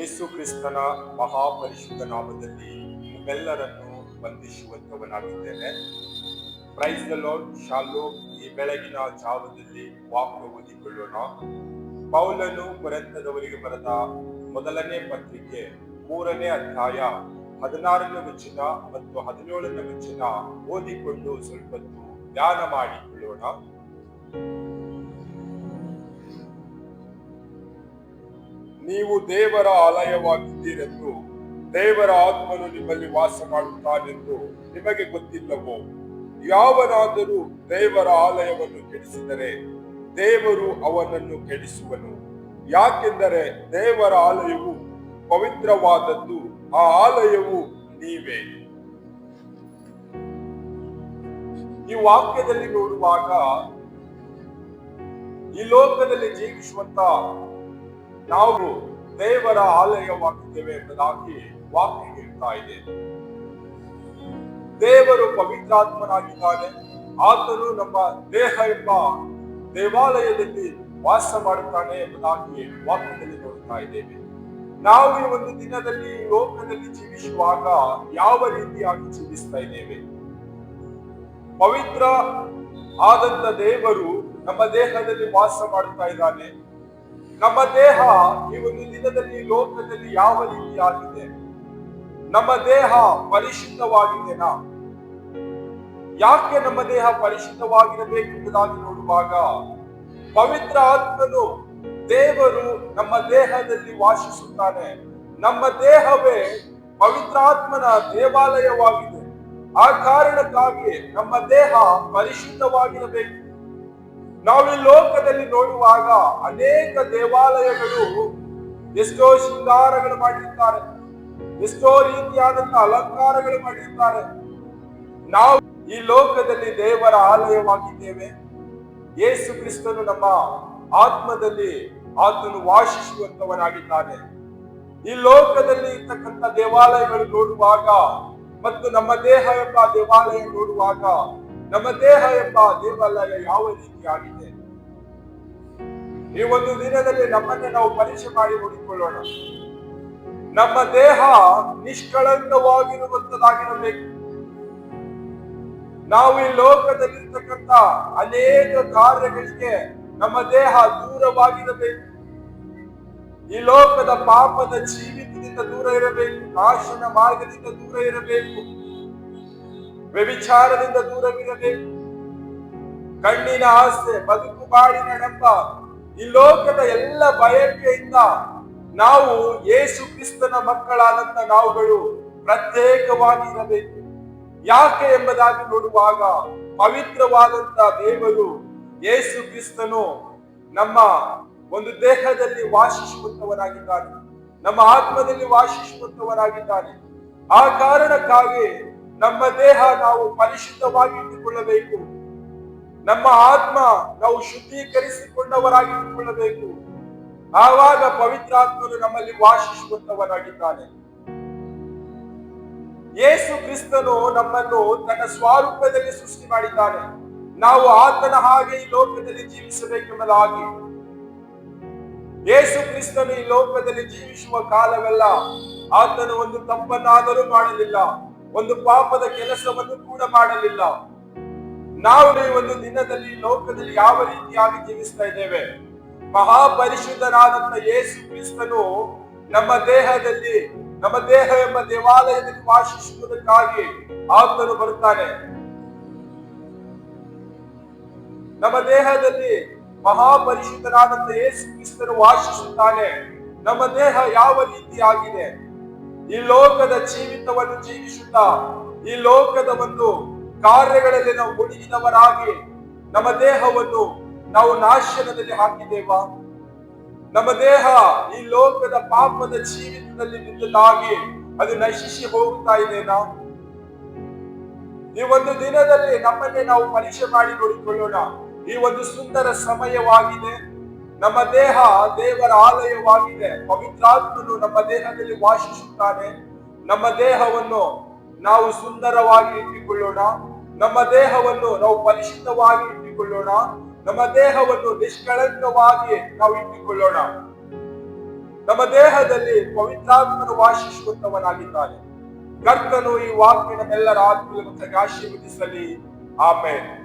ಯೇಸು ಕ್ರಿಸ್ತನ ಮಹಾಪರಿಶುದ್ಧ ನಾಮದಲ್ಲಿ ನಿಮ್ಮೆಲ್ಲರನ್ನು ವಂದಿಸುವಂತವನಾಗಿದ್ದೇನೆ ಪ್ರೈಸ್ ದ ಲಾರ್ಡ್ ಶಾಲೋ ಈ ಬೆಳಗಿನ ಜಾವದಲ್ಲಿ ವಾಕ್ಯ ಓದಿಕೊಳ್ಳೋಣ? ಪೌಲನು ಕೊರೆಂತದವರಿಗೆ ಬರೆದ ಮೊದಲನೇ ಪತ್ರಿಕೆ ಮೂರನೇ ಅಧ್ಯಾಯ ಹದಿನಾರನೇ ವಚನ ಮತ್ತು ಹದಿನೇಳನೇ ವಚನ ಓದಿಕೊಂಡು ಸ್ವಲ್ಪ ಧ್ಯಾನ ಮಾಡಿಕೊಳ್ಳೋಣ. ನೀವು ದೇವರ ಆಲಯವಾಗಿದ್ದೀರೆಂದು, ದೇವರ ಆತ್ಮನು ನಿಮ್ಮಲ್ಲಿ ವಾಸ ಮಾಡುತ್ತಾನೆಂದು ನಿಮಗೆ ಗೊತ್ತಿಲ್ಲವೋ? ಯಾವನಾದರೂ ದೇವರ ಆಲಯವನ್ನು ಕೆಡಿಸಿದರೆ ದೇವರು ಅವನನ್ನು ಕೆಡಿಸುವನು. ಯಾಕೆಂದರೆ ದೇವರ ಆಲಯವು ಪವಿತ್ರವಾದದ್ದು, ಆ ಆಲಯವು ನೀವೇ. ಈ ವಾಕ್ಯದಲ್ಲಿ ನೋಡುವಾಗ ಈ ಲೋಕದಲ್ಲಿ ಜೀವಿಸುವಂತ ನಾವು ದೇವರ ಆಲಯವಾಗಿದ್ದೇವೆ ಎಂಬುದಾಗಿ ವಾಕ್ಯ ಹೇಳ್ತಾ ಇದೆ ದೇವರು ಪವಿತ್ರಾತ್ಮನಾಗಿದ್ದಾನೆ. ಆತನು ನಮ್ಮ ದೇಹ ಎಂಬ ದೇವಾಲಯದಲ್ಲಿ ವಾಸ ಮಾಡುತ್ತಾನೆ ಎಂಬುದಾಗಿ ವಾಕ್ಯದಲ್ಲಿ ನೋಡ್ತಾ ಇದ್ದೇವೆ. ನಾವು ಈ ಒಂದು ದಿನದಲ್ಲಿ ಲೋಕದಲ್ಲಿ ಜೀವಿಸುವಾಗ ಯಾವ ರೀತಿಯಾಗಿ ಜೀವಿಸ್ತಾ ಇದ್ದೇವೆ? ಪವಿತ್ರ ಆದಂತ ದೇವರು ನಮ್ಮ ದೇಹದಲ್ಲಿ ವಾಸ ಮಾಡುತ್ತಾ ಇದ್ದಾನೆ. ನಮ್ಮ ದೇಹ ಈ ಒಂದು ದಿನದಲ್ಲಿ ಲೋಕದಲ್ಲಿ ಯಾವ ರೀತಿಯಾಗಿದೆ? ನಮ್ಮ ದೇಹ ಪರಿಶುದ್ಧವಾಗಿದೆನಾ ಯಾಕೆ ನಮ್ಮ ದೇಹ ಪರಿಶುದ್ಧವಾಗಿರಬೇಕೆಂಬುದಾಗಿ ನೋಡುವಾಗ, ಪವಿತ್ರ ಆತ್ಮನು ದೇವರು ನಮ್ಮ ದೇಹದಲ್ಲಿ ವಾಸಿಸುತ್ತಾನೆ. ನಮ್ಮ ದೇಹವೇ ಪವಿತ್ರಾತ್ಮನ ದೇವಾಲಯವಾಗಿದೆ. ಆ ಕಾರಣಕ್ಕಾಗಿ ನಮ್ಮ ದೇಹ ಪರಿಶುದ್ಧವಾಗಿರಬೇಕು. ನಾವು ಈ ಲೋಕದಲ್ಲಿ ನೋಡುವಾಗ ಅನೇಕ ದೇವಾಲಯಗಳು ಎಷ್ಟೋ ಶೃಂಗಾರಗಳು ಮಾಡಿರ್ತಾರೆ, ಎಷ್ಟೋ ರೀತಿಯಾದಂತ ಅಲಂಕಾರಗಳು ಮಾಡಿರ್ತಾರೆ. ನಾವು ಈ ಲೋಕದಲ್ಲಿ ದೇವರ ಆಲಯವಾಗಿದ್ದೇವೆ. ಯೇಸು ಕ್ರಿಸ್ತನು ನಮ್ಮ ಆತ್ಮದಲ್ಲಿ ಆತನು ವಾಸಿಸುವಂತವನಾಗಿದ್ದಾನೆ ಈ ಲೋಕದಲ್ಲಿ ಇರ್ತಕ್ಕಂಥ ದೇವಾಲಯಗಳು ನೋಡುವಾಗ ಮತ್ತು ನಮ್ಮ ದೇಹ ಎಂಬ ದೇವಾಲಯ ನೋಡುವಾಗ ನಮ್ಮ ದೇಹ ಎಂಬ ದೇವಾಲಯ ಯಾವ ರೀತಿಯಾಗಿದೆ. ಈ ಒಂದು ದಿನದಲ್ಲಿ ನಮ್ಮನ್ನೇ ನಾವು ಪರೀಕ್ಷೆ ಮಾಡಿ ನೋಡಿಕೊಳ್ಳೋಣ. ನಮ್ಮ ದೇಹ ನಿಷ್ಕಳಂಕವಾಗಿರುವಂತದಾಗಿರಬೇಕು ನಾವು ಈ ಲೋಕದಲ್ಲಿರ್ತಕ್ಕಂಥ ಅನೇಕ ಕಾರ್ಯಗಳಿಗೆ ನಮ್ಮ ದೇಹ ದೂರವಾಗಿರಬೇಕು. ಈ ಲೋಕದ ಪಾಪದ ಜೀವಿತದಿಂದ ದೂರ ಇರಬೇಕು. ನಾಶನ ಮಾರ್ಗದಿಂದ ದೂರ ಇರಬೇಕು. ವ್ಯಭಿಚಾರದಿಂದ ದೂರವಿರಬೇಕು. ಕಣ್ಣಿನ ಆಸೆ, ಬದುಕು ಬಾಡಿನ ನಂಬ, ಈ ಲೋಕದ ಎಲ್ಲ ಬಯಕೆಯಿಂದ ನಾವು ಯೇಸು ಕ್ರಿಸ್ತನ ಮಕ್ಕಳಾದಂತ ನಾವುಗಳು ಪ್ರತ್ಯೇಕವಾಗಿ ಇರಬೇಕು ಯಾಕೆ ಎಂಬುದಾಗಿ ನೋಡುವಾಗ ಪವಿತ್ರವಾದಂತ ದೇವರು ಯೇಸು ಕ್ರಿಸ್ತನು ನಮ್ಮ ಒಂದು ದೇಹದಲ್ಲಿ ವಾಸಿಸುವಂತವರಾಗಿದ್ದಾನೆ ನಮ್ಮ ಆತ್ಮದಲ್ಲಿ ವಾಸಿಸುವಂತವರಾಗಿದ್ದಾನೆ ಆ ಕಾರಣಕ್ಕಾಗಿ ನಮ್ಮ ದೇಹ ನಾವು ಪರಿಶುದ್ಧವಾಗಿ ಇಟ್ಟುಕೊಳ್ಳಬೇಕು. ನಮ್ಮ ಆತ್ಮ ನಾವು ಶುದ್ಧೀಕರಿಸಿಕೊಂಡವರಾಗಿ ಇಟ್ಟುಕೊಳ್ಳಬೇಕು ಆವಾಗ ಪವಿತ್ರಾತ್ಮನು ನಮ್ಮಲ್ಲಿ ವಾಸಿಸುವಂತವನಾಗಿದ್ದಾನೆ ಯೇಸು ಕ್ರಿಸ್ತನು ನಮ್ಮನ್ನು ತನ್ನ ಸ್ವರೂಪದಲ್ಲಿ ಸೃಷ್ಟಿ ಮಾಡಿದ್ದಾನೆ. ನಾವು ಆತನ ಹಾಗೆ ಈ ಲೋಕದಲ್ಲಿ ಜೀವಿಸಬೇಕೆಂಬುದಾಗಿ. ಯೇಸು ಕ್ರಿಸ್ತನು ಈ ಲೋಕದಲ್ಲಿ ಜೀವಿಸುವ ಕಾಲವೆಲ್ಲ ಆತನು ಒಂದು ತಪ್ಪನ್ನಾದರೂ ಮಾಡಲಿಲ್ಲ. ಒಂದು ಪಾಪದ ಕೆಲಸವನ್ನು ಕೂಡ ಮಾಡಲಿಲ್ಲ. ನಾವು ಈ ಒಂದು ದಿನದಲ್ಲಿ ಲೋಕದಲ್ಲಿ ಯಾವ ರೀತಿಯಾಗಿ ಜೀವಿಸ್ತಾ ಇದ್ದೇವೆ? ಮಹಾಪರಿಶುದ್ಧನಾದಂತ ಯೇಸು ಕ್ರಿಸ್ತನು ನಮ್ಮ ದೇಹದಲ್ಲಿ, ನಮ್ಮ ದೇಹ ಎಂಬ ದೇವಾಲಯದಲ್ಲಿ ವಾಸಿಸುವುದಕ್ಕಾಗಿ ಆತನು ಬರುತ್ತಾನೆ. ನಮ್ಮ ದೇಹದಲ್ಲಿ ಮಹಾಪರಿಶುದ್ಧನಾದಂತ ಯೇಸು ಕ್ರಿಸ್ತನು ವಾಸಿಸುತ್ತಾನೆ. ನಮ್ಮ ದೇಹ ಯಾವ ರೀತಿಯಾಗಿದೆ? ಈ ಲೋಕದ ಜೀವಿತವನ್ನು ಜೀವಿಸುತ್ತಾ, ಈ ಲೋಕದ ಒಂದು ಕಾರ್ಯಗಳಲ್ಲಿ ನಾವು ಮುಳುಗಿದವರಾಗಿ ನಮ್ಮ ದೇಹವನ್ನು ನಾವು ನಾಶನದಲ್ಲಿ ಹಾಕಿದ್ದೇವಾ? ನಮ್ಮ ದೇಹ ಈ ಲೋಕದ ಪಾಪದ ಜೀವಿತದಲ್ಲಿ ನಿಂತದಾಗಿ ಅದು ನಶಿಸಿ ಹೋಗುತ್ತಾ ಇದೆನಾ? ಈ ಒಂದು ದಿನದಲ್ಲಿ ನಮ್ಮನ್ನೇ ನಾವು ಪರೀಕ್ಷೆ ಮಾಡಿ ನೋಡಿಕೊಳ್ಳೋಣ. ಈ ಒಂದು ಸುಂದರ ಸಮಯವಾಗಿದೆ. ನಮ್ಮ ದೇಹ ದೇವರ ಆಲಯವಾಗಿದೆ. ಪವಿತ್ರಾತ್ಮನು ನಮ್ಮ ದೇಹದಲ್ಲಿ ವಾಸಿಸುತ್ತಾನೆ. ನಮ್ಮ ದೇಹವನ್ನು ನಾವು ಸುಂದರವಾಗಿ ಇಟ್ಟುಕೊಳ್ಳೋಣ. ನಮ್ಮ ದೇಹವನ್ನು ನಾವು ಪರಿಶುದ್ಧವಾಗಿ ಇಟ್ಟುಕೊಳ್ಳೋಣ. ನಮ್ಮ ದೇಹವನ್ನು ನಿಷ್ಕಳಂಕವಾಗಿ ನಾವು ಇಟ್ಟುಕೊಳ್ಳೋಣ. ನಮ್ಮ ದೇಹದಲ್ಲಿ ಪವಿತ್ರಾತ್ಮನು ವಾಸಿಸುವಂತವನಾಗಿದ್ದಾನೆ. ಕರ್ತನು ಈ ವಾಕ್ಯ ನಮ್ಮೆಲ್ಲರ ಮಕ್ಕಳಿಗೆ ಆಶೀರ್ವದಿಸಲಿ. ಆಮೇಲೆ